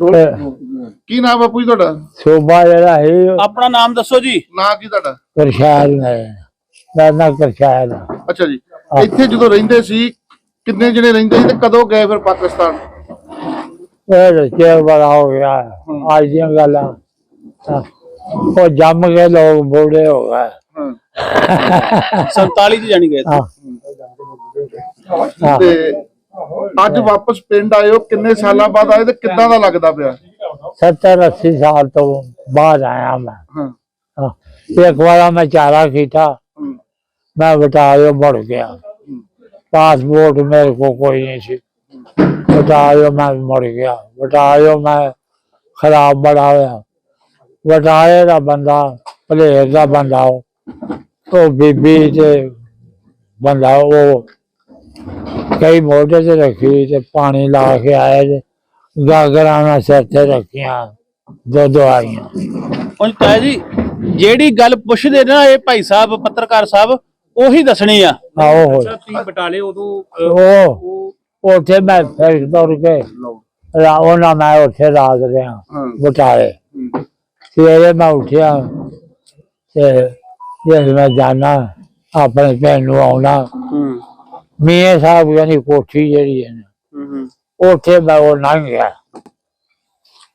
ਕੀ ਨਾਮ ਬਾਪੂ ਜੀ ਤੁਹਾਡਾ? ਸੋਭਾ ਜਿਹੜਾ ਹੈ ਆਪਣਾ ਨਾਮ ਦੱਸੋ ਜੀ। ਨਾਂ ਕੀ ਤੁਹਾਡਾ? ਕਰਸ਼ਾਲ ਹੈ। ਨਾ ਕਰਸ਼ਾਲ। ਅੱਛਾ ਜੀ। ਇੱਥੇ ਜਦੋਂ ਰਹਿੰਦੇ ਸੀ ਕਿੰਨੇ ਜਣੇ ਰਹਿੰਦੇ ਸੀ ਤੇ ਕਦੋਂ ਗਏ ਫਿਰ ਪਾਕਿਸਤਾਨ? ਇਹ ਰਚੇ ਬੜਾ ਹੋ ਗਿਆ। ਅੱਜ ਦੀਆਂ ਗੱਲਾਂ। ਉਹ ਜੰਮ ਕੇ ਲੋਕ ਬੁੜੇ ਹੋ ਗਏ। ਹਾਂ। 47 ਚ ਜਾਣੀ ਗਏ। ਤੇ ਅੱਜ ਵਾਪਸ ਪਿੰਡ ਆਏ ਹੋ ਕਿੰਨੇ ਸਾਲਾਂ ਬਾਅਦ ਆਏ ਤੇ ਕਿੱਦਾਂ ਦਾ ਲੱਗਦਾ ਪਿਆ? 70 80 ਸਾਲ ਤੋਂ ਬਾਅਦ ਆਇਆ ਮੈਂ। ਹਾਂ। ਹਾਂ। ਇੱਕ ਵਾਰ ਮੈਂ ਚਾਰਾ ਕੀਤਾ। ਮੈਂ ਬਟਾਲਿਓ ਮੁੜ ਗਿਆ। ਪਾਸਪੋਰਟ ਮੇਰੇ ਕੋ ਕੋਈ ਨਹੀਂ ਸੀ। ਬਟਾਲਿਓ ਮੈਂ ਮੁੜ ਗਿਆ। ਬਟਾਲਿਓ ਮੈਂ ਖਰਾਬ ਬੜਾ ਹੋਇਆ। ਬਟਾਲੇ ਦਾ ਬੰਦਾ ਭਲੇਰ ਦਾ ਬੰਦਾ ਉਹ। ਉਹ ਬੀਬੀ ਤੇ ਬੰਦਾ ਉਹ ਕਈ ਮੋਢੇ ਤੇ ਰੱਖੀ ਤੇ ਪਾਣੀ ਲਾ ਕੇ ਆਏ ਤੇ ਗਾਗਰਾਂ ਨਾਲ ਸਿਰ ਤੇ ਰੱਖੀਆਂ ਦੋ ਦੋ ਆਈਆਂ ਹੁਣ ਤਾਇਆ ਜੀ ਜਿਹੜੀ ਗੱਲ ਪੁੱਛਦੇ ਨਾ ਇਹ ਭਾਈ ਸਾਹਿਬ ਪੱਤਰਕਾਰ ਸਾਹਿਬ ਉਹੀ ਦੱਸਣੀ ਆ। ਆਓ ਹੋਏ ਤੁਸੀਂ ਬਟਾਲੇ ਉਦੋਂ ਉਹ ਉੱਥੇ ਮੈਂ ਫਿਰ ਦੌੜ ਕੇ ਰਾ ਉਹਨਾਂ ਮੈਂ ਉੱਥੇ ਰਾਤ ਰਿਹਾ ਹਾਂ। ਬਟਾਲੇ। ਹਮ, ਸਵੇਰੇ ਮੈਂ ਉੱਠਿਆ ਤੇ ਜੇ ਮੈਂ ਜਾਣਾ ਆਪਣੇ ਪਿੰਡ ਨੂੰ ਆਉਣਾ ਹੂੰ। ਮੀਆਂ ਸਾਹਿਬ ਯਾਨੀ ਕੋਠੀ ਜਿਹੜੀ ਹੈ ਨਾ, ਹੂੰ ਉੱਥੇ ਮੈਂ ਉਹ ਲੰਘ ਗਿਆ।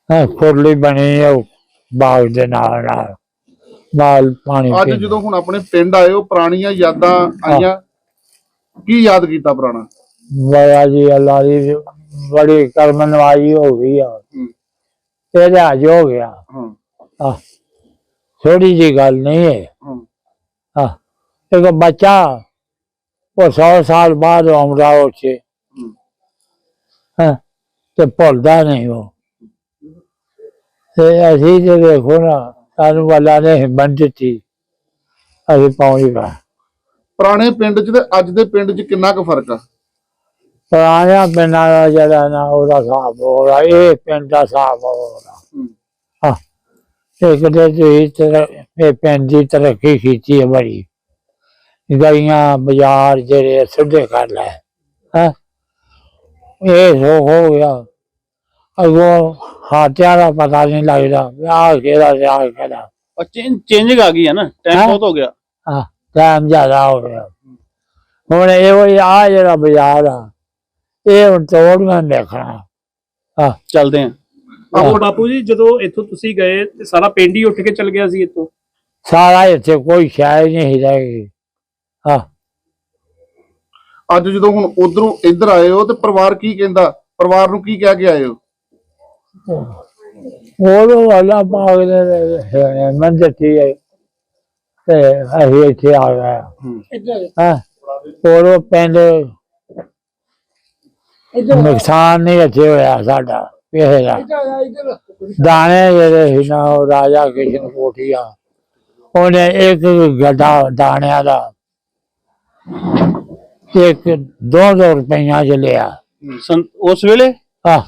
ਹਾਂ ਖੁਰਲੀ ਬਣੀ ਹੈ ਉਹ ਬਾਗ ਦੇ ਨਾਲ ਨਾਲ ਨਾਲ ਪਾਣੀ ਅੱਜ ਪੀਂਦੇ। ਜਦੋਂ ਹੁਣ ਆਪਣੇ ਪਿੰਡ ਆਏ ਹੋ ਪੁਰਾਣੀਆਂ ਯਾਦਾਂ ਆਈਆਂ। ਕੀ ਯਾਦ ਕੀਤਾ ਪੁਰਾਣਾ? ਬੜਾ ਜੀ ਅੱਲਾ ਦੀ ਬੜੀ ਕਰਮ ਨਵਾਈ ਹੋ ਗਈ ਆ। ਇਹਦੇ ਅੱਜ ਹੋ ਗਿਆ। ਹਾਂ। ਆ ਥੋੜੀ ਜੀ ਗੱਲ ਨਹੀਂ ਹੈ। ਹਾਂ। ਆ ਇੱਕ ਬੱਚਾ ਉਹ 100 ਸਾਲ ਬਾਅਦ ਆਉਂਦਾ ਉੱਥੇ। ਹਮ, ਹਾਂ? ਤੇ ਭੁੱਲਦਾ ਨਹੀਂ ਉਹ। ਤੇ ਅਸੀਂ ਜੇ ਦੇਖੋ ਨਾ ਸਾਨੂੰ ਵਾਲਾ ਨੇ ਹਿੰਮਤ ਦਿੱਤੀ। ਅਸੀਂ ਪਹੁੰਚ ਗਏ। ਪੁਰਾਣੇ ਪਿੰਡ 'ਚ ਤੇ ਅੱਜ ਦੇ ਪਿੰਡ 'ਚ ਕਿੰਨਾ ਕੁ ਫ਼ਰਕ ਆ? ਪੁਰਾਣਾ ਪਿੰਡਾਂ ਦਾ ਜਿਹੜਾ ਨਾ ਉਹਦਾ ਸਾਫ਼ ਹੋ ਰਿਹਾ। ਇਹ ਪਿੰਡ ਦਾ ਸਾਫ਼ ਹੋ ਰਿਹਾ। ਹਮ, ਹਾਂ। ਇੱਕ ਤੇ ਤਰ ਇਹ ਪਿੰਡ ਦੀ ਤਰੱਕੀ ਕੀਤੀ ਹੈ ਬੜੀ। ਗਲੀਆਂ ਬਾਜ਼ਾਰ ਜਿਹੜੇ ਸਿੱਧੇ ਕਰ ਲੈ ਹਾਂ? ਇਹ ਸੋ ਹੋ ਗਿਆ। ਅਗੋ ਹਾਥਿਆਂ ਦਾ ਪਤਾ ਨਹੀਂ ਲੱਗਦਾ ਆ ਕਿਹੜਾ ਤੇ ਆਹ ਕਿਹੜਾ ਉਹ ਚੇਂਜਿੰਗ ਆ ਗਈ ਹੈ ਨਾ ਟਾਈਮ ਹੈਂ? ਬਹੁਤ ਹੋ ਗਿਆ। ਹਾਂ ਟਾਈਮ ਜ਼ਿਆਦਾ ਹੋ ਗਿਆ। ਹੁਣ ਇਹ ਉਹ ਆ ਜਿਹੜਾ ਬਾਜ਼ਾਰ ਆ ਇਹ ਹੁਣ ਤੋੜਨਾ ਦੇਖਣਾ। ਹਾਂ। ਚੱਲਦੇ ਆ। ਆਹੋ, ਬਾਪੂ ਜੀ ਜਦੋਂ ਇੱਥੋਂ ਤੁਸੀਂ ਗਏ ਤੇ ਸਾਰਾ ਪਿੰਡ ਹੀ ਉੱਠ ਕੇ ਚਲ ਗਿਆ ਸੀ ਇੱਥੋਂ? ਸਾਰਾ ਇੱਥੇ ਕੋਈ ਸ਼ਾਇਦ ਨਹੀਂ ਰਹਿ ਗਈ। ਹਾਂ। ਅੱਜ ਜਦੋਂ ਹੁਣ ਉਧਰੋਂ ਇੱਧਰ ਆਏ ਹੋ ਤੇ ਪਰਿਵਾਰ ਕੀ ਕਹਿੰਦਾ? ਪਰਿਵਾਰ ਨੂੰ ਕੀ ਕਹਿ ਕੇ ਆਏ ਹੋ? ਉਹ ਪਾਕ ਨੇ ਮਨ ਦਿੱਤੀ ਹੈ ਤੇ ਅਸੀਂ ਇੱਥੇ ਆ ਗਏ। ਹਾਂ। ਉਹ ਪਿੰਡ ਨੁਕਸਾਨ ਨਹੀਂ ਇੱਥੇ ਹੋਇਆ ਸਾਡਾ ਕਿਸੇ ਦਾ। ਦਾਣੇ ਜਿਹੜੇ ਸੀ ਨਾ ਰਾਜਾ ਕਿਸ਼ਨ ਕੋਠੀਆ ਉਹਨੇ ਇੱਕ ਗੱਡਾ ਦਾਣਿਆਂ ਦਾ ਇੱਕ ਦੋ ਦੋ ਰੁਪਈਆ ਚ ਲਿਆ। ਸੰ- ਉਸ ਵੇਲੇ? ਹਾਂ।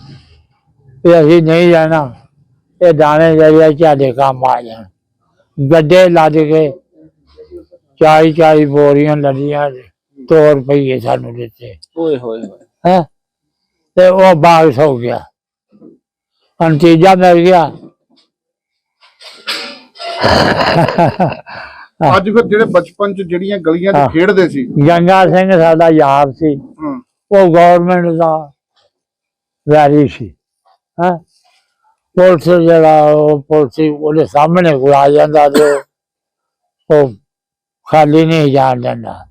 ਤੇ ਅਸੀਂ ਨਹੀਂ ਜਾਣਾ ਇਹ ਦਾਣੇ ਜਿਹੜੇ ਤੁਹਾਡੇ ਕੰਮ ਆ ਜਾਣ। ਗੱਡੇ ਲੱਦ ਕੇ ਚਾਈ ਚਾਈ ਬੋਰੀਆਂ ਲੱਦੀਆਂ ਦੋ ਰੁਪਈਏ ਸਾਨੂੰ ਦਿੱਤੇ। ਓਏ ਹੋਏ ਹੋਏ। ਹੈ? ਤੇ ਉਹ ਬਾਗ ਸੌ ਗਿਆ। ਨਤੀਜਾ ਮਿਲ ਗਿਆ। ਅੱਜ ਫਿਰ ਜਿਹੜੇ ਬਚਪਨ 'ਚ ਜਿਹੜੀਆਂ ਗਲੀਆਂ 'ਚ। ਖੇਡਦੇ ਸੀ। ਗੰਗਾ ਸਿੰਘ ਸਾਡਾ ਯਾਰ ਸੀ। ਉਹ ਗਵਰਨਮੈਂਟ ਦਾ ਵੈਰੀ ਸੀ। ਹਾਂ? ਪੁਲਿਸ ਜਿਹੜਾ ਉਹ ਪੁਲਿਸ ਉਹਦੇ ਸਾਹਮਣੇ ਕੋਈ ਆ ਜਾਂਦਾ ਤੇ ਉਹ ਖਾਲੀ ਨਹੀਂ ਜਾਣ ਦਿੰਦਾ।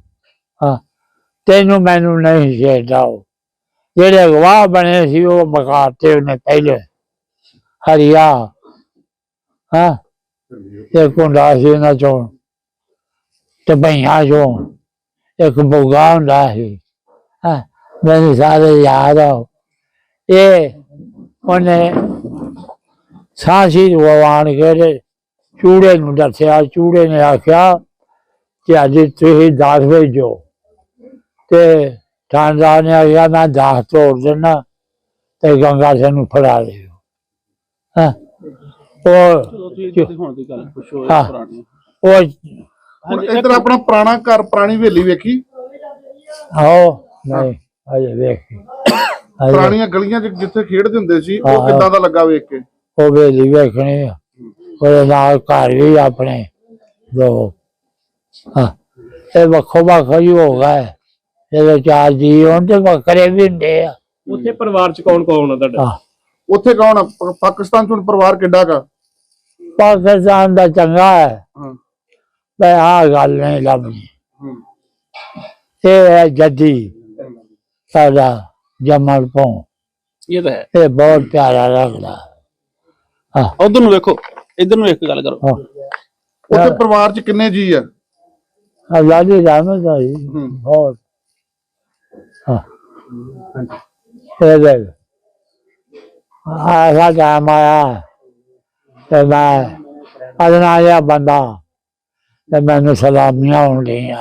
ਹਾਂ। ਤੈਨੂੰ ਮੈਨੂੰ ਨਹੀਂ ਛੇੜਦਾ ਉਹ। ਜਿਹੜੇ ਗਵਾਹ ਬਣੇ ਸੀ ਉਹ ਮਕਾਤੇ ਉਹਨੇ ਪਹਿਲੇ। ਹਰੀਆ। ਹਾਂ? ਇਹ ਕੁੰਡਾ ਸੀ ਇਹਨਾਂ ਚੋਂ। ਤੇ ਭਈਆਂ ਚੋਂ ਇੱਕ ਬੁਗਾ ਹੁੰਦਾ ਸੀ ਹਾਂ ਮੈਨੂੰ ਸਾਰੇ ਯਾਦ ਆ ਇਹ ਉਹਨੇ ਸਾਂਸੀ ਵਾਣ ਕੇ ਚੂੜੇ ਨੂੰ ਦੱਸਿਆ ਚੂੜੇ ਨੇ ਆਖਿਆ ਕਿ ਅੱਜ ਤੁਸੀਂ ਦਾਸ ਭੇਜੋ ਤੇ ਥਾਣਦਾਰ ਨੇ ਆਖਿਆ ਮੈਂ ਦਾਸ ਤੋੜ ਦੇਣਾ ਤੇ ਗੰਗਾ ਸਿੰਘ ਨੂੰ ਫੜਾ ਦਿਓ ਹਾਂ ਉਹ ਹੁਣ ਦੀ ਗੱਲ ਪੁੱਛੋ ਪੁਰਾਣੀ ਉਹ ਹੁਣ ਇੱਧਰ ਆਪਣਾ ਪੁਰਾਣਾ ਘਰ ਪੁਰਾਣੀ ਹਵੇਲੀ ਵੇਖੀ? ਆਓ ਨਹੀਂ ਅਜੇ ਵੇਖ ਹਾਂਜੀ। ਪੁਰਾਣੀਆਂ ਗਲੀਆਂ 'ਚ ਜਿੱਥੇ ਖੇਡਦੇ ਹੁੰਦੇ ਸੀ ਉਹ ਹਾਂ। ਕਿੱਦਾਂ ਦਾ ਲੱਗਾ ਵੇਖ ਕੇ? ਉਹ ਵੇਲੀ ਵੇਖਣੀ ਆ। ਉਹਦੇ ਨਾਲ ਘਰ ਵੀ ਆਪਣੇ ਦੋ। ਹਾਂ ਇਹ ਵੱਖੋ ਵੱਖ ਹੀ ਹੋ ਗਏ। ਇਹਦੇ ਚਾਰ ਜੀ ਹੋਣ ਤੇ ਬੱਕਰੇ ਵੀ ਹੁੰਦੇ ਆ। ਉੱਥੇ ਪਰਿਵਾਰ ਚ ਕੌਣ ਕੌਣ ਆ ਤੁਹਾਡਾ? ਹਾਂ। ਉੱਥੇ ਕੌਣ ਆ? ਪ- ਪਾਕਿਸਤਾਨ 'ਚ ਹੁਣ ਪਰਿਵਾਰ ਕਿੱਡਾ ਕਾ ਪਾਕਿਸਤਾਨ ਦਾ ਚੰਗਾ ਹੈ। ਹਾਂ। ਮੈਂ ਆਹ ਗੱਲ ਨਹੀਂ ਲੱਭਣੀ ਹੂੰ। ਇਹ ਹੈ ਜੱਦੀ ਸਾਡਾ ਜਮਲ ਪੋਂ ਇਹ ਤਾਂ ਹੈ ਇਹ ਬਹੁਤ ਪਿਆਰਾ ਲੱਗਦਾ ਹਾਂ ਉਧਰ ਨੂੰ ਵੇਖੋ ਇਧਰ ਨੂੰ ਇੱਕ ਗੱਲ ਕਰੋ ਹਾਂ ਉੱਥੇ ਪਰਿਵਾਰ 'ਚ ਕਿੰਨੇ ਜੀ ਆ ਅੱਲਾ ਦੀ ਰਹਿਮਤ ਹੈ ਹੂੰ। ਬਹੁਤ ਹਾਂ ਇਹ ਦੇਖ ਆਹ ਟਾਈਮ ਆਇਆ ਤੇ ਮੈਂ ਅਦਨਾ ਜਿਹਾ ਬੰਦਾ ਤੇ ਮੈਨੂੰ ਸਲਾਮੀਆਂ ਹੋਣ ਲੀਆਂ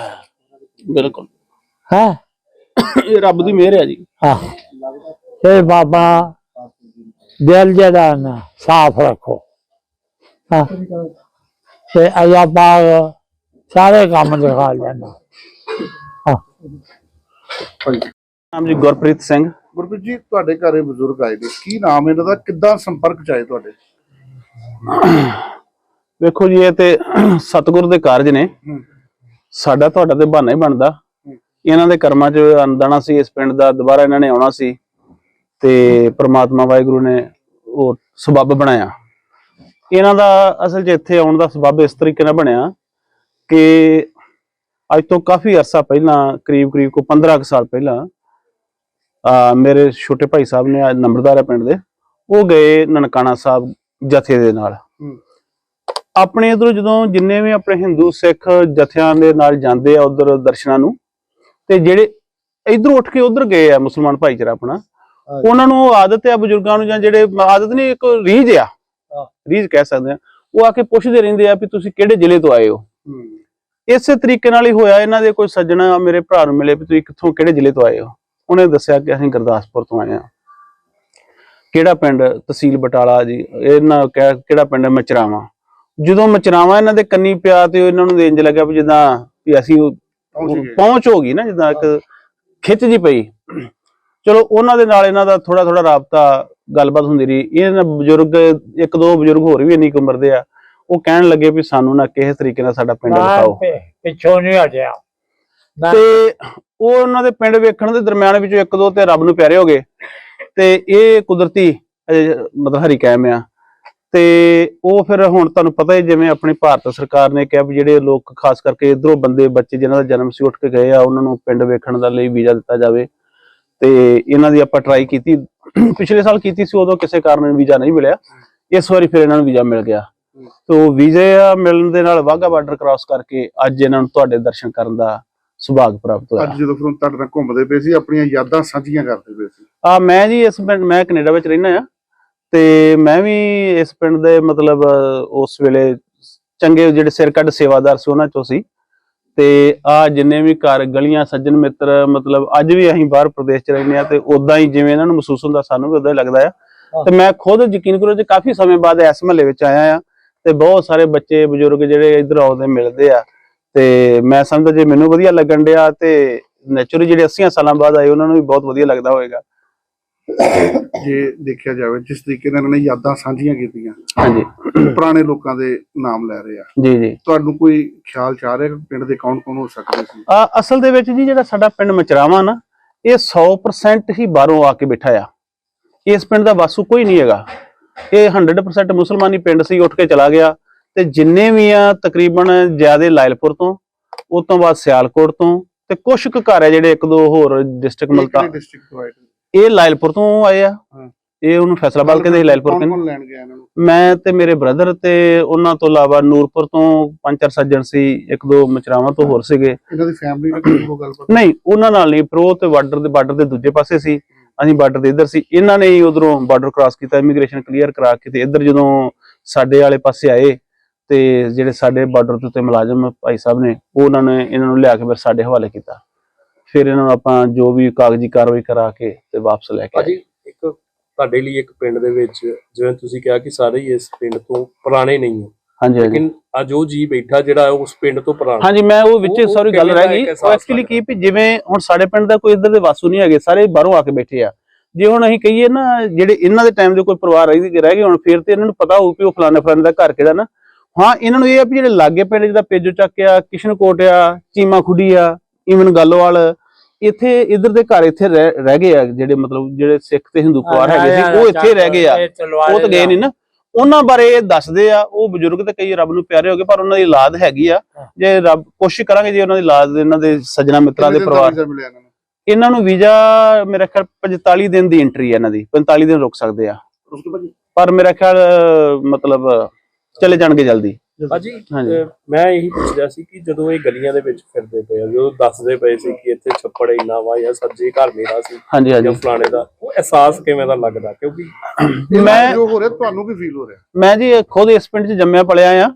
ਬਿਲਕੁਲ। ਹੈ? ਇਹ ਰੱਬ ਦੀ ਮਿਹਰ ਹੈ ਜੀ। ਹਾਂ ਇਹ ਬਾਬਾ ਦਿਲ ਜਿਹੜਾ ਨਾ ਸਾਫ਼ ਰੱਖੋ। ਹਾਂ ਤੇ ਅੱਲਾ ਪਾਕ ਸਾਰੇ ਕੰਮ ਦਿਖਾ ਲੈਣਾ। ਹਾਂ ਨਾਮ ਜੀ ਗੁਰਪ੍ਰੀਤ ਸਿੰਘ। ਗੁਰਪ੍ਰੀਤ ਜੀ ਤੁਹਾਡੇ ਘਰੇ ਬਜ਼ੁਰਗ ਆਏ ਨੇ। ਕੀ ਨਾਮ ਇਹਨਾਂ ਦਾ? ਕਿੱਦਾਂ ਸੰਪਰਕ ਚ ਆਏ ਤੁਹਾਡੇ? ਵੇਖੋ ਜੀ ਇਹ ਤੇ ਸਤਿਗੁਰ ਦੇ ਕਾਰਜ ਨੇ। ਸਾਡਾ ਤੁਹਾਡਾ ਤੇ ਬਹਾਨਾ ਹੀ ਬਣਦਾ। ਇਹਨਾਂ ਦੇ ਕਰਮਾਂ 'ਚ ਅੰਦਾਣਾ ਸੀ ਇਸ ਪਿੰਡ ਦਾ ਦੁਬਾਰਾ ਇਹਨਾਂ ਨੇ ਆਉਣਾ ਸੀ। ਤੇ ਪ੍ਰਮਾਤਮਾ ਵਾਹਿਗੁਰੂ ਨੇ ਉਹ ਸਬੱਬ ਬਣਾਇਆ। ਇਹਨਾਂ ਦਾ ਅਸਲ 'ਚ ਇੱਥੇ ਆਉਣ ਦਾ ਸਬੱਬ ਇਸ ਤਰੀਕੇ ਨਾਲ ਬਣਿਆ ਕਿ ਅੱਜ ਤੋਂ ਕਾਫੀ ਅਰਸਾ ਪਹਿਲਾਂ ਕਰੀਬ ਕਰੀਬ ਕੋ 15 ਕੁ ਸਾਲ ਪਹਿਲਾਂ ਆ ਮੇਰੇ ਛੋਟੇ ਭਾਈ ਸਾਹਿਬ ਨੇ ਅੱਜ ਨੰਬਰਦਾਰ ਹੈ ਪਿੰਡ ਦੇ ਉਹ ਗਏ ਨਨਕਾਣਾ ਸਾਹਿਬ ਜਥੇ ਦੇ ਨਾਲ। ਆਪਣੇ ਇਧਰੋਂ ਜਦੋਂ ਜਿੰਨੇ ਵੀ ਆਪਣੇ ਹਿੰਦੂ ਸਿੱਖ ਜਥਿਆਂ ਦੇ ਨਾਲ ਜਾਂਦੇ ਆ ਉਧਰ ਦਰਸ਼ਨਾਂ ਨੂੰ ਤੇ ਜਿਹੜੇ ਇਧਰੋਂ ਉੱਠ ਕੇ ਉਧਰ ਗਏ ਆ ਮੁਸਲਮਾਨ ਭਾਈਚਾਰਾ ਆਪਣਾ ਉਹਨਾਂ ਨੂੰ ਆਦਤ ਆ ਬਜ਼ੁਰਗਾਂ ਨੂੰ ਜਾਂ ਜਿਹੜੇ ਆਦਤ ਨਹੀਂ ਇੱਕ ਰੀਝ ਆ। ਰੀਝ ਕਹਿ ਸਕਦੇ ਆ। ਉਹ ਆ ਕੇ ਪੁੱਛਦੇ ਰਹਿੰਦੇ ਆ ਵੀ ਤੁਸੀਂ ਕਿਹੜੇ ਜ਼ਿਲ੍ਹੇ ਤੋਂ ਆਏ ਹੋ। ਇਸੇ ਤਰੀਕੇ ਨਾਲ ਹੀ ਹੋਇਆ ਇਹਨਾਂ ਦੇ ਕੋਈ ਸੱਜਣਾ ਮੇਰੇ ਭਰਾ ਨੂੰ ਮਿਲੇ ਵੀ ਤੁਸੀਂ ਕਿੱਥੋਂ ਕਿਹੜੇ ਜ਼ਿਲ੍ਹੇ ਤੋਂ ਆਏ ਹੋ। ਉਹਨੇ ਦੱਸਿਆ ਕਿ ਅਸੀਂ ਗੁਰਦਾਸਪੁਰ ਤੋਂ ਆਏ ਆ ਕਿਹੜਾ ਪਿੰਡ? ਤਹਿਸੀਲ ਬਟਾਲਾ ਜੀ। ਇਹਨਾਂ ਕਹਿ- ਕਿਹੜਾ ਪਿੰਡ ਹੈ? ਮਚਰਾਵਾ ਜਦੋਂ ਮਚਰਾਵਾ ਇਹਨਾਂ ਦੇ ਕੰਨੀ ਪਿਆ ਤੇ ਇਹਨਾਂ ਨੂੰ ਇੰਜ ਲੱਗਿਆ ਵੀ ਜਿੱਦਾਂ ਵੀ ਅਸੀਂ ਉਹ- ਪਹੁੰਚ ਹੋ ਗਈ ਨਾ ਜਿੱਦਾਂ ਇੱਕ ਖਿੱਚ ਜੀ ਪਈ। ਚਲੋ ਉਹਨਾਂ ਦੇ ਨਾਲ ਇਹਨਾਂ ਦਾ ਥੋੜਾ ਥੋੜਾ ਰਾਬਤਾ ਗੱਲਬਾਤ ਹੁੰਦੀ ਰਹੀ। ਇਹਨਾਂ ਬਜ਼ੁਰਗ ਇੱਕ ਦੋ ਬਜ਼ੁਰਗ ਹੋਰ ਵੀ ਇੰਨੀ ਉਮਰ ਦੇ ਆ ਉਹ ਕਹਿਣ ਲੱਗੇ ਵੀ ਸਾਨੂੰ ਨਾ ਕਿਸੇ ਤਰੀਕੇ ਨਾਲ ਸਾਡਾ ਪਿੰਡ ਦਿਖਾਓ। ਪਿੱਛੋਂ ਨਹੀਂ ਹਟਿਆ। ਤੇ ਉਹ ਉਹਨਾਂ ਦੇ ਪਿੰਡ ਵੇਖਣ ਦੇ ਦਰਮਿਆਨ ਵਿੱਚੋਂ ਇੱਕ ਦੋ ਤੇ ਰੱਬ ਨੂੰ ਪਿਆਰੇ ਹੋ ਗਏ। ਤੇ ਇਹ ਕੁਦਰਤੀ ਅਜੇ ਮਤਲਬ ਹਰੀ ਕਾਇਮ ਆ। ਤੇ ਉਹ ਫਿਰ ਹੁਣ ਤੁਹਾਨੂੰ ਪਤਾ ਹੀ ਜਿਵੇਂ ਆਪਣੀ ਭਾਰਤ ਸਰਕਾਰ ਨੇ ਕਿਹਾ ਵੀ ਜਿਹੜੇ ਲੋਕ ਖਾਸ ਕਰਕੇ ਇਧਰੋਂ ਬੰਦੇ ਬੱਚੇ ਜਿਨ੍ਹਾਂ ਦਾ ਜਨਮ ਸੀ ਉੱਠ ਕੇ ਗਏ ਆ ਉਹਨਾਂ ਨੂੰ ਪਿੰਡ ਵੇਖਣ ਦਾ ਲਈ ਵੀਜ਼ਾ ਦਿੱਤਾ ਜਾਵੇ। ਤੇ ਇਹਨਾਂ ਦੀ ਆਪਾਂ ਟਰਾਈ ਕੀਤੀ। ਪਿਛਲੇ ਸਾਲ ਕੀਤੀ ਸੀ ਉਦੋਂ ਕਿਸੇ ਕਾਰਨ ਵੀਜ਼ਾ ਨਹੀਂ ਮਿਲਿਆ। ਇਸ ਵਾਰੀ ਫਿਰ ਇਹਨਾਂ ਨੂੰ ਵੀਜ਼ਾ ਮਿਲ ਗਿਆ। ਤੋ ਵੀਜ਼ੇ ਮਿਲਣ ਦੇ ਨਾਲ ਵਾਹਗਾ ਬਾਰਡਰ ਕ੍ਰਾਸ ਕਰਕੇ ਅੱਜ ਇਹਨਾਂ ਨੂੰ ਤੁਹਾਡੇ ਦਰਸ਼ਨ ਕਰਨ ਦਾ ਸੁਭਾਗ ਪ੍ਰਾਪਤ ਹੋਇਆ। ਅੱਜ ਜਦੋਂ ਫਿਰ ਤੁਹਾਡੇ ਨਾਲ ਘੁੰਮਦੇ ਪਏ ਸੀ ਆਪਣੀਆਂ ਯਾਦਾਂ ਸਾਂਝੀਆਂ ਕਰਦੇ ਪਏ ਸੀ। ਆ ਮੈਂ ਜੀ ਇਸ ਮੈਂ ਕੈਨੇਡਾ ਵਿੱਚ ਰਹਿਣਾ ਆ। ਤੇ ਮੈਂ ਵੀ ਇਸ ਪਿੰਡ ਦੇ ਮਤਲਬ ਉਸ ਵੇਲੇ ਚੰਗੇ ਜਿਹੜੇ ਸਿਰ ਕੱਢ ਸੇਵਾਦਾਰ ਸੀ ਉਹਨਾਂ ਚੋਂ ਸੀ। ਤੇ ਆ ਜਿੰਨੇ ਵੀ ਘਰ ਗਲੀਆਂ ਸੱਜਣ ਮਿੱਤਰ ਮਤਲਬ ਅੱਜ ਵੀ ਅਸੀਂ ਬਾਹਰ ਪ੍ਰਦੇਸ਼ ਚ ਰਹਿੰਦੇ ਆ ਤੇ ਉਦਾਂ ਹੀ ਜਿਵੇਂ ਇਹਨਾਂ ਨੂੰ ਮਹਿਸੂਸ ਹੁੰਦਾ ਸਾਨੂੰ ਵੀ ਉਦਾਂ ਹੀ ਲੱਗਦਾ ਆ। ਤੇ ਮੈਂ ਖੁਦ ਯਕੀਨ ਕਰੋ ਜੀ ਕਾਫੀ ਸਮੇਂ ਬਾਅਦ ਇਸ ਮਹੱਲੇ ਵਿੱਚ ਆਇਆ ਆ ਤੇ ਬਹੁਤ ਸਾਰੇ ਬੱਚੇ ਬਜ਼ੁਰਗ ਜਿਹੜੇ ਇੱਧਰ ਆਉਂਦੇ ਮਿਲਦੇ ਆ। ਤੇ ਮੈਂ ਸਮਝਦਾ ਜੇ ਮੈਨੂੰ ਵਧੀਆ ਲੱਗਣ ਡਿਆ ਤੇ ਨੇਚਰਲੀ ਜਿਹੜੇ 80 ਸਾਲਾਂ ਬਾਅਦ ਆਏ ਉਹਨਾਂ ਨੂੰ ਵੀ ਬਹੁਤ ਵਧੀਆ ਲੱਗਦਾ ਹੋਵੇਗਾ ਜੇ ਦੇਖਿਆ ਜਾਵੇ ਜਿਸ ਤਰੀਕੇ ਨਾਲ ਇਹਨਾਂ ਨੇ ਯਾਦਾਂ ਸਾਂਝੀਆਂ ਕੀਤੀਆਂ ਹਾਂਜੀ। ਪੁਰਾਣੇ ਲੋਕਾਂ ਦੇ ਨਾਮ ਲੈ ਰਹੇ ਆ। ਜੀ ਜੀ। ਤੁਹਾਨੂੰ ਕੋਈ ਖਿਆਲ ਚ ਆ ਰਿਹਾ ਕਿ ਪਿੰਡ ਦੇ ਕੌਣ ਕੌਣ ਹੋ ਸਕਦੇ ਸੀ? ਆ ਅਸਲ ਦੇ ਵਿੱਚ ਜੀ ਜਿਹੜਾ ਸਾਡਾ ਪਿੰਡ ਮਚਰਾਵਾ ਨਾ ਇਹ 100% ਹੀ ਬਾਹਰੋਂ ਆ ਕੇ ਬੈਠਾ ਆ। ਇਸ ਪਿੰਡ ਦਾ ਵਾਸੂ ਕੋਈ ਨਹੀਂ ਹੈਗਾ। ਇਹ 100% ਮੁਸਲਮਾਨੀ ਪਿੰਡ ਸੀ ਉੱਠ ਕੇ ਚਲਾ ਗਿਆ। ਤੇ ਜਿੰਨੇ ਵੀ ਆ ਤਕਰੀਬਨ ਜਿਆਦੇ ਲਾਇਲਪੁਰ ਤੋਂ ਉਸ ਤੋਂ ਬਾਅਦ ਸਿਆਲਕੋਟ ਤੋਂ ਤੇ ਕੁਝ ਕੁ ਘਰ ਆ ਜਿਹੜੇ ਇੱਕ ਦੋ ਹੋਰ ਡਿਸਟ੍ਰਿਕਟ ਮਲਤਾ। ਇਹ ਲਾਇਲਪੁਰ ਤੋਂ ਆਏ ਆ। ਹਾਂ। ਇਹ ਉਹਨੂੰ ਫੈਸਲਾਬਾਦ ਕਹਿੰਦੇ ਸੀ ਲਾਇਲਪੁਰ ਕੌਣ ਕਹਿੰਦੇ। ਕੌਣ ਲੈਣ ਗਿਆ ਇਹਨਾਂ ਨੂੰ? ਮੈਂ ਤੇ ਮੇਰੇ ਬ੍ਰਦਰ ਤੇ ਉਹਨਾਂ ਤੋਂ ਇਲਾਵਾ ਨੂਰਪੁਰ ਤੋਂ ਪੰਜ ਚਾਰ ਸੱਜਣ ਸੀ ਇੱਕ ਦੋ ਮਚਰਾਵਾਂ ਤੋਂ ਹੋਰ ਸੀਗੇ। ਇਹਨਾਂ ਦੀ ਫੈਮਿਲੀ ਨਾਲ ਕੋਈ ਕੋਈ ਗੱਲਬਾਤ? ਨਹੀਂ ਉਹਨਾਂ ਨਾਲ ਨਹੀਂ ਪ੍ਰੋ ਤੇ ਬਾਰਡਰ ਦੇ ਬਾਰਡਰ ਦੇ ਦੂਜੇ ਪਾਸੇ ਸੀ। ਅਸੀਂ ਬਾਰਡਰ ਦੇ ਇੱਧਰ ਸੀ। ਇਹਨਾਂ ਨੇ ਹੀ ਉਧਰੋਂ ਬਾਰਡਰ ਕ੍ਰਾਸ ਕੀਤਾ ਇਮੀਗ੍ਰੇਸ਼ਨ ਕਲੀਅਰ ਕਰਾ ਕੇ ਤੇ ਇੱਧਰ ਜਦੋਂ ਸਾਡੇ ਵਾਲੇ ਪਾਸੇ ਆਏ ਤੇ ਜਿਹੜੇ ਸਾਡੇ ਬਾਰਡਰ ਦੇ ਉੱਤੇ ਮੁਲਾਜ਼ਮ ਭਾਈ ਸਾਹਿਬ ਨੇ ਉਹ ਉਹਨਾਂ ਨੇ ਇਹਨਾਂ ਨੂੰ ਲਿਆ ਕੇ ਫਿਰ ਸਾਡੇ ਹਵਾਲੇ ਕੀਤਾ। ਫਿਰ ਇਹਨਾਂ ਨੂੰ ਆਪਾਂ ਜੋ ਵੀ ਕਾਗਜ਼ੀ ਕਾਰਵਾਈ ਕਰਾ ਕੇ ਤੇ ਵਾਪਸ ਲੈ ਕੇ ਭਾਜੀ ਇੱਕ ਤੁਹਾਡੇ ਲਈ ਇੱਕ ਪਿੰਡ ਦੇ ਵਿੱਚ ਜਿਵੇਂ ਤੁਸੀਂ ਕਿਹਾ ਕਿ ਸਾਰੇ ਹੀ ਇਸ ਪਿੰਡ ਤੋਂ ਪੁਰਾਣੇ ਨਹੀਂ ਹੋ। ਹਾਂਜੀ ਹਾਂਜੀ। ਲੇਕਿਨ ਅੱਜ ਉਹ ਜੀ ਬੈਠਾ ਜਿਹੜਾ ਉਸ ਪਿੰਡ ਤੋਂ ਪੁਰਾਣਾ। ਹਾਂਜੀ ਮੈਂ ਉਹ ਵਿੱਚ ਸੌਰੀ ਗੱਲ ਰਹਿ ਗਈ। ਉਹ ਐਕਚੁਅਲੀ? ਕੀ ਵੀ ਜਿਵੇਂ ਹੁਣ ਸਾਡੇ ਪਿੰਡ ਦਾ ਕੋਈ ਇੱਧਰ ਦੇ ਵਾਸੂ ਨਹੀਂ ਹੈਗੇ ਸਾਰੇ ਬਾਹਰੋਂ ਆ ਕੇ ਬੈਠੇ ਆ। ਜੇ ਹੁਣ ਅਸੀਂ ਕਹੀਏ ਨਾ ਜਿਹੜੇ ਇਹਨਾਂ ਦੇ ਟਾਈਮ ਦੇ ਕੋਈ ਪਰਿਵਾਰ ਰਹਿ ਗਏ ਰਹਿ ਗਏ ਹੁਣ ਫਿਰ ਤੇ ਇਹਨਾਂ ਨੂੰ ਪਤਾ ਹੋਊ ਕਿ ਉਹ ਫਲਾਣੇ ਫਲਾਣੇ ਦਾ ਘਰ ਕਿਹੜਾ ਨਾ। ਹਾਂ ਇਹਨਾਂ ਨੂੰ ਇਹ ਆ ਵੀ ਜਿਹੜੇ ਲਾਗੇ ਪਿੰਡ ਜਿਹਦਾ ਪੇਜੋ ਚੱਕ ਆ ਕਿਸ਼ਨਕੋਟ ਆ ਚੀਮਾ ਖੁੱਡੀ ਆ ਈਵਨ ਗੱਲੋਵਾਲ ਇੱਥੇ ਇਧਰ ਦੇ ਘਰ ਇੱਥੇ ਰਹਿ ਰਹਿ ਗਏ ਆ ਜਿਹੜੇ ਮਤਲਬ ਜਿਹੜੇ ਸਿੱਖ ਤੇ ਹਿੰਦੂ ਪਰਿਵਾਰ ਹੈਗੇ ਸੀ ਉਹ ਇੱਥੇ ਰਹਿ ਗਏ ਆ। ਉਹ ਤਾਂ ਗਏ ਨਹੀਂ ਨਾ ਉਹਨਾਂ ਬਾਰੇ ਦੱਸਦੇ ਆ ਉਹ ਬਜ਼ੁਰਗ ਤੇ ਕਈ ਰੱਬ ਨੂੰ ਪਿਆਰੇ ਹੋ ਗਏ ਪਰ ਉਹਨਾਂ ਦੀ ਔਲਾਦ ਹੈਗੀ ਆ। ਜੇ ਰੱਬ ਕੋਸ਼ਿਸ਼ ਕਰਾਂਗੇ ਜੇ ਉਹਨਾਂ ਦੀ ਔਲਾਦ ਇਹਨਾਂ ਦੇ ਸੱਜਣਾ ਮਿੱਤਰਾਂ ਦੇ ਪਰਿਵਾਰ ਇਹਨਾਂ ਨੂੰ? ਵੀਜ਼ਾ ਮੇਰਾ ਖਿਆਲ 45 ਦਿਨ ਦੀ ਐਂਟਰੀ ਹੈ ਇਹਨਾਂ ਦੀ 45 ਦਿਨ ਰੁਕ ਸਕਦੇ ਆ। ਪਰ ਮੇਰਾ ਖਿਆਲ ਮਤਲਬ ਚਲੇ ਜਾਣਗੇ ਜਲਦੀ। ਭਾਜੀ। ਅਹ ਮੈਂ ਇਹੀ ਪੁੱਛਿਆ ਸੀ ਕਿ ਜਦੋਂ ਇਹ ਗਲੀਆਂ ਦੇ ਵਿੱਚ ਫਿਰਦੇ ਪਏ ਆ ਜਦੋਂ ਦੱਸਦੇ ਪਏ ਸੀ ਕਿ ਇੱਥੇ ਛੱਪੜ ਇੰਨਾ ਵਾ ਜਾਂ ਸੱਜੇ ਘਰ ਮੇਰਾ ਸੀ ਹਾਂਜੀ ਜਾਂ ਹਾਂਜੀ ਫਲਾਣੇ ਦਾ ਉਹ ਅਹਿਸਾਸ ਕਿਵੇਂ ਦਾ ਲੱਗਦਾ? ਕਿਉਂਕਿ ਮੈਂ ਜੋ ਹੋ ਰਿਹਾ ਤੁਹਾਨੂੰ ਕੀ ਫੀਲ ਹੋ ਰਿਹਾ? ਮੈਂ ਜੀ ਖੁਦ ਇਸ ਪਿੰਡ 'ਚ ਜੰਮਿਆ ਪਲਿਆ ਆ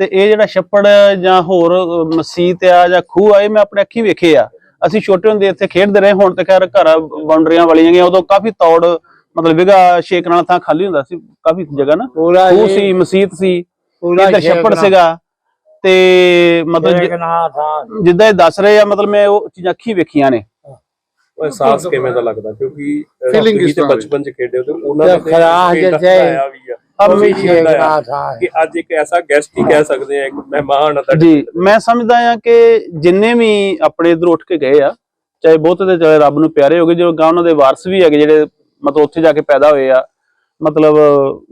ਤੇ ਇਹ ਜਿਹੜਾ ਛੱਪੜ ਜਾਂ ਹੋਰ ਅਹ, ਮਸੀਤ ਆ ਜਾਂ ਖੂਹ ਆ ਇਹ ਮੈਂ ਆਪਣੇ ਅੱਖੀ ਵੇਖੇ ਆ। ਅਸੀਂ ਛੋਟੇ ਹੁੰਦੇ ਇੱਥੇ ਖੇਡਦੇ ਰਹੇ ਹੁਣ ਤੇ ਖੈਰ ਘਰ ਬਾਉਂਡਰੀਆਂ ਵਾਲੀਆਂ ਗਈਆਂ ਉਦੋਂ ਕਾਫੀ ਤੌੜ ਮਤਲਬ ਵਿਗਾ ਛੇਕ ਨਾਲ ਥਾਂ ਖਾਲੀ ਹੁੰਦਾ ਸੀ ਕਾਫੀ ਜਗ੍ਹਾ ਨਾ। ਪੂਰਾ ਖੂਹ ਸੀ ਮਸੀਤ ਸੀ। ਪੂਰਾ ਇੱਧਰ ਛੱਪੜ ਸੀਗਾ। ਤੇ ਮਤਲਬ ਜ- ਨਾ ਥਾ ਜਿੱਦਾਂ ਇਹ ਦੱਸ ਰਹੇ ਆ ਮਤਲਬ ਮੈਂ ਉਹ ਚੀਜ਼ਾਂ ਅੱਖੀ ਵੇਖੀਆਂ ਨੇ। ਉਹ ਅਹਿਸਾਸ ਕਿਵੇਂ ਦਾ ਲੱਗਦਾ? ਕਿਉਂਕਿ ਅਹ, Feeling ਤੁਸੀਂ ਕਿਸ ਤੇ ਤਰ੍ਹਾਂ ਬਚਪਨ ਚ ਖੇਡੇ ਹੋ ਤੇ ਉਹਨਾਂ ਤੇ ਨੇ ਖਰਾਜ ਪਿੰਡ ਤੇ- ਆਇਆ ਵੀ ਆ। ਅਬ ਉਹ ਵੀ ਛੇਕ ਹੁੰਦਾ ਆ ਨਾ ਥਾ ਕਿ ਅੱਜ ਇੱਕ ਐਸਾ ਗੈਸਟ ਹੀ ਕਹਿ ਸਕਦੇ ਆ ਇੱਕ ਮਹਿਮਾਨ ਆ ਤੁਹਾਡੇ ਜੀ ਮੈਂ ਸਮਝਦਾ ਆ ਕਿ ਜਿੰਨੇ ਵੀ ਆਪਣੇ ਇਧਰ ਉੱਠ ਕੇ ਗਏ ਆ ਚਾਹੇ ਬਹੁਤੇ ਤੇ ਚਾਹੇ ਰੱਬ ਨੂੰ ਪਿਆਰੇ ਹੋ ਗਏ ਜੋ ਗਾਂ ਉਹਨਾਂ ਦੇ ਵਾਰਸ ਵੀ ਹੈਗੇ ਜਿਹੜੇ ਮਤਲਬ ਉੱਥੇ ਜਾ ਕੇ ਪੈਦਾ ਹੋਏ ਆ ਮਤਲਬ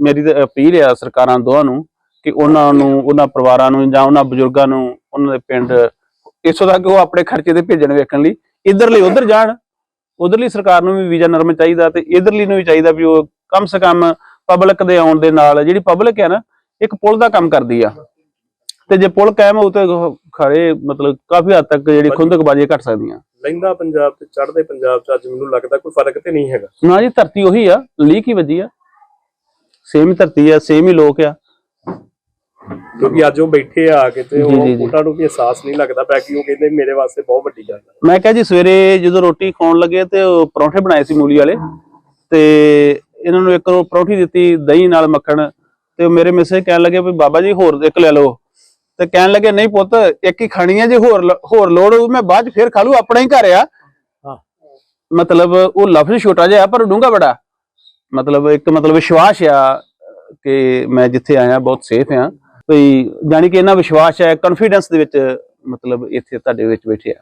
ਮੇਰੀ ਅਪੀਲ ਆ ਸਰਕਾਰਾਂ ਦੋਹਾਂ ਨੂੰ ਕਿ ਉਹਨਾਂ ਨੂੰ ਉਹਨਾਂ ਪਰਿਵਾਰਾਂ ਨੂੰ ਜਾਂ ਉਹਨਾਂ ਬਜ਼ੁਰਗਾਂ ਨੂੰ ਉਹਨਾਂ ਦੇ ਪਿੰਡ ਇਸੋ ਤੱਕ ਉਹ ਆਪਣੇ ਖਰਚੇ ਤੇ ਭੇਜਣ ਵੇਖਣ ਲਈ ਇਧਰਲੇ ਉਧਰ ਜਾਣ। ਉਧਰਲੀ ਸਰਕਾਰ ਨੂੰ ਵੀ ਵੀਜ਼ਾ ਨਰਮ ਚਾਹੀਦਾ ਤੇ ਇਧਰਲੀ ਨੂੰ ਵੀ ਚਾਹੀਦਾ ਵੀ ਉਹ ਕਮ ਸੇ ਕਮ ਪਬਲਿਕ ਦੇ ਆਉਣ ਦੇ ਨਾਲ ਜਿਹੜੀ ਪਬਲਿਕ ਹੈ ਨਾ ਇੱਕ ਪੁਲ ਦਾ ਕੰਮ ਕਰਦੀ ਆ। ਤੇ ਜੇ ਪੁਲ ਕਾਇਮ ਹੋਊ ਤੇ ਖਰੇ ਮਤਲਬ ਕਾਫੀ ਹੱਦ ਤੱਕ ਜਿਹੜੀ ਖੁੰਦਕਬਾਜ਼ੀਆਂ ਘਟ ਸਕਦੀਆਂ। ਲੈਂਦਾ ਪੰਜਾਬ ਤੇ ਚੜ੍ਹਦੇ ਪੰਜਾਬ ਚ ਅੱਜ ਮੈਨੂੰ ਲੱਗਦਾ ਕੋਈ ਫ਼ਰਕ ਤੇ ਨਹੀਂ ਹੈਗਾ। ਨਾ ਜੀ ਧਰਤੀ ਉਹੀ ਆ ਲੀਕ ਹੀ ਵੱਜੀ ਆ। ਸੇਮ ਹੀ ਧਰਤੀ ਆ ਸੇਮ ਹੀ ਲੋਕ ਆ। ਕਿਉਂਕਿ ਅੱਜ ਉਹ ਬੈਠੇ ਆ ਕੇ ਤੇ ਉਹ। ਉਹਨਾਂ ਨੂੰ ਵੀ ਅਹਿਸਾਸ ਨਹੀਂ ਲੱਗਦਾ ਪਿਆ ਕਿ ਉਹ ਕਹਿੰਦੇ ਮੇਰੇ ਵਾਸਤੇ ਬਹੁਤ ਵੱਡੀ ਗੱਲ ਹੈ ਮੈਂ ਕਿਹਾ ਜੀ ਸਵੇਰੇ ਜਦੋਂ ਰੋਟੀ ਖਾਣ ਲੱਗੇ ਤੇ ਉਹ ਪਰੌਂਠੇ ਬਣਾਏ ਸੀ ਮੂਲੀ ਵਾਲੇ ਤੇ ਇਹਨਾਂ ਨੂੰ ਇੱਕ ਪਰੌਂਠੀ ਦਿੱਤੀ ਦਹੀਂ ਨਾਲ ਮੱਖਣ ਤੇ ਉਹ ਮੇਰੇ ਮਿਸੇ ਕਹਿਣ ਲੱਗੇ ਵੀ ਬਾਬਾ ਜੀ ਹੋਰ ਇੱਕ ਲੈ ਲਓ। ਤੇ ਕਹਿਣ ਲੱਗੇ ਨਹੀਂ ਪੁੱਤ ਇੱਕ ਹੀ ਖਾਣੀ ਹੈ ਜੇ ਹੋਰ ਹੋਰ ਲੋੜ ਹੋਊ ਮੈਂ ਬਾਅਦ ਫੇਰ ਖਾ ਲੂ ਆਪਣਾ ਹੀ ਘਰ ਆ। ਮਤਲਬ ਉਹ ਲਫ਼ਜ਼ ਛੋਟਾ ਜਿਹਾ ਪਰ ਡੂੰਘਾ ਬੜਾ। ਮਤਲਬ ਇੱਕ ਮਤਲਬ ਵਿਸ਼ਵਾਸ ਆ ਕਿ ਮੈਂ ਜਿੱਥੇ ਆਇਆ ਬਹੁਤ ਸੇਫ ਆ। ਵੀ ਜਾਨੀ ਕਿ ਇਹਨਾਂ ਵਿਸ਼ਵਾਸ ਹੈ ਕੌਨਫੀਡੈਂਸ ਦੇ ਵਿੱਚ ਮਤਲਬ ਇੱਥੇ ਤੁਹਾਡੇ ਵਿੱਚ ਬੈਠੇ ਆ।